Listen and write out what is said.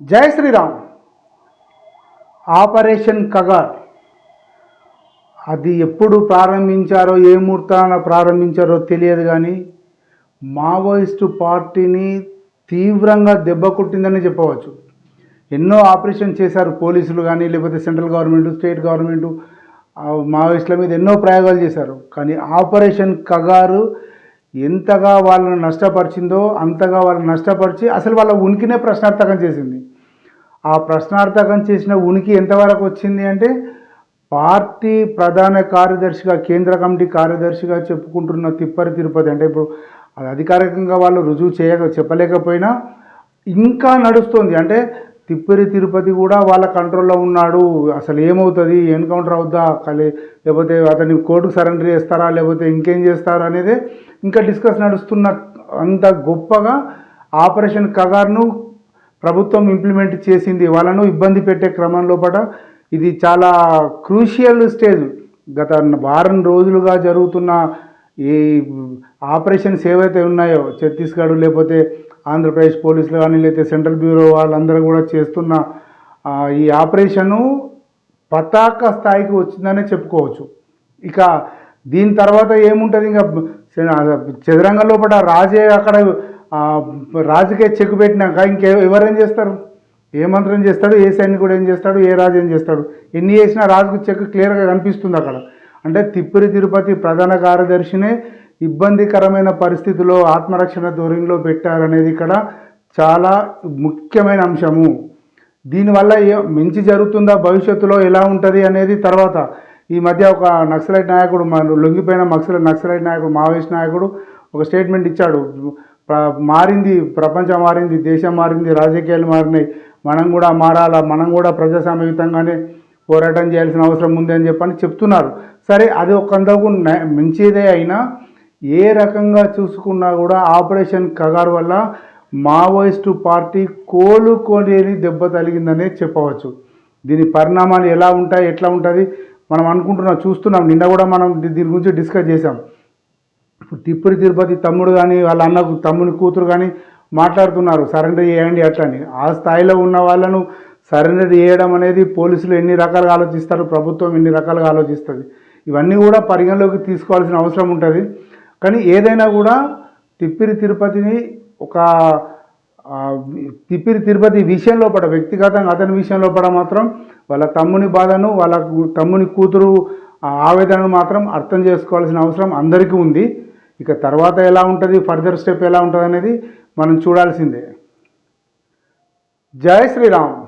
జై శ్రీరామ్. ఆపరేషన్ కగార్. అది ఎప్పుడు ప్రారంభించారో ఏ ముహూర్తాన ప్రారంభించారో తెలియదు కానీ మావోయిస్టు పార్టీని తీవ్రంగా దెబ్బకొట్టిందని చెప్పవచ్చు. ఎన్నో ఆపరేషన్ చేశారు పోలీసులు కానీ లేకపోతే సెంట్రల్ గవర్నమెంట్ స్టేట్ గవర్నమెంట్ మావోయిస్టుల మీద ఎన్నో ప్రయోగాలు చేశారు. కానీ ఆపరేషన్ కగారు ఎంతగా వాళ్ళని నష్టపరిచిందో అంతగా వాళ్ళని నష్టపరిచి అసలు వాళ్ళ ఉనికినే ప్రశ్నార్థకం చేసింది. ఆ ప్రశ్నార్థకం చేసిన ఉనికి ఎంతవరకు వచ్చింది అంటే పార్టీ ప్రధాన కార్యదర్శిగా కేంద్ర కమిటీ కార్యదర్శిగా చెప్పుకుంటున్న తిప్పరి తిరుపతి. అంటే ఇప్పుడు అది అధికారికంగా వాళ్ళు రుజువు చేయక చెప్పలేకపోయినా ఇంకా నడుస్తుంది. అంటే తిప్పరి తిరుపతి కూడా వాళ్ళ కంట్రోల్లో ఉన్నాడు. అసలు ఏమవుతుంది? ఎన్కౌంటర్ అవుద్దా? కలి లేకపోతే అతన్ని కోర్టుకు సరెండర్ చేస్తారా? లేకపోతే ఇంకేం చేస్తారా అనేది ఇంకా డిస్కస్ నడుస్తున్న అంత గొప్పగా ఆపరేషన్ కగార్ను ప్రభుత్వం ఇంప్లిమెంట్ చేసింది వాళ్ళను ఇబ్బంది పెట్టే క్రమం లోపల ఇది చాలా క్రూషియల్ స్టేజ్ గత వారం రోజులుగా జరుగుతున్న ఈ ఆపరేషన్స్ ఏవైతే ఉన్నాయో ఛత్తీస్గఢ్ లేకపోతే ఆంధ్రప్రదేశ్ పోలీసులు కానీ లేకపోతే సెంట్రల్ బ్యూరో వాళ్ళందరూ కూడా చేస్తున్న ఈ ఆపరేషను పతాక స్థాయికి వచ్చిందనే చెప్పుకోవచ్చు. ఇక దీని తర్వాత ఏముంటుంది? ఇంకా చదరంగ లోపల రాజే అక్కడ రాజుకే చెక్ పెట్టినాక ఇంకే ఎవరేం చేస్తారు? ఏ మంత్రం చేస్తాడు ఏ సైనికుడు ఏం చేస్తాడు ఏ రాజు ఏం చేస్తాడు? ఎన్ని చేసినా రాజుకు చెక్ క్లియర్గా కనిపిస్తుంది అక్కడ. అంటే తిప్పిరి తిరుపతి ప్రధాన కార్యదర్శినే ఇబ్బందికరమైన పరిస్థితిలో ఆత్మరక్షణ ధోరణిలో పెట్టారనేది ఇక్కడ చాలా ముఖ్యమైన అంశము. దీనివల్ల ఏ మంచి జరుగుతుందా భవిష్యత్తులో ఎలా ఉంటుంది అనేది తర్వాత. ఈ మధ్య ఒక నక్సలైట్ నాయకుడు మన లొంగిపోయిన నక్సలైట్ నక్సలైట్ నాయకుడు మావోయిస్ట్ నాయకుడు ఒక స్టేట్మెంట్ ఇచ్చాడు. మారింది ప్రపంచం మారింది దేశం మారింది రాజకీయాలు మారినాయి. మనం కూడా మారాలా? మనం కూడా ప్రజాస్వామ్యయుతంగానే పోరాటం చేయాల్సిన అవసరం ఉంది అని చెప్పని చెప్తున్నారు. సరే అది ఒకంతకు న- మంచిదే అయినా ఏ రకంగా చూసుకున్నా కూడా ఆపరేషన్ కగార్ వల్ల మావోయిస్టు పార్టీ కోలుకోలేని దెబ్బ తగిలిందనే చెప్పవచ్చు. దీని పరిణామాలు ఎలా ఉంటాయి ఎట్లా ఉంటుంది మనం అనుకుంటున్నాం చూస్తున్నాం. నిన్న కూడా మనం దీని గురించి డిస్కస్ చేసాం ఇప్పుడు తిప్పురి తిరుపతి తమ్ముడు కానీ వాళ్ళ అన్న తమ్ముని కూతురు కానీ మాట్లాడుతున్నారు సరెండర్ చేయండి అట్లా అని. ఆ స్థాయిలో ఉన్న వాళ్ళను సరెండర్ చేయడం అనేది పోలీసులు ఎన్ని రకాలుగా ఆలోచిస్తారు ప్రభుత్వం ఎన్ని రకాలుగా ఆలోచిస్తుంది. ఇవన్నీ కూడా పరిగణలోకి తీసుకోవాల్సిన అవసరం ఉంటుంది. కానీ ఏదైనా కూడా తిప్పిరి తిరుపతిని ఒక తిప్పిరి తిరుపతి విషయంలో పడ వ్యక్తిగతంగా అతని విషయంలో పడ మాత్రం వాళ్ళ తమ్ముని బాధను వాళ్ళ తమ్ముని కూతురు ఆవేదనను మాత్రం అర్థం చేసుకోవాల్సిన అవసరం అందరికీ ఉంది. ఇక తర్వాత ఎలా ఉంటుంది? ఫర్దర్ స్టెప్ ఎలా ఉంటుంది అనేది మనం చూడాల్సిందే. జై శ్రీరామ్.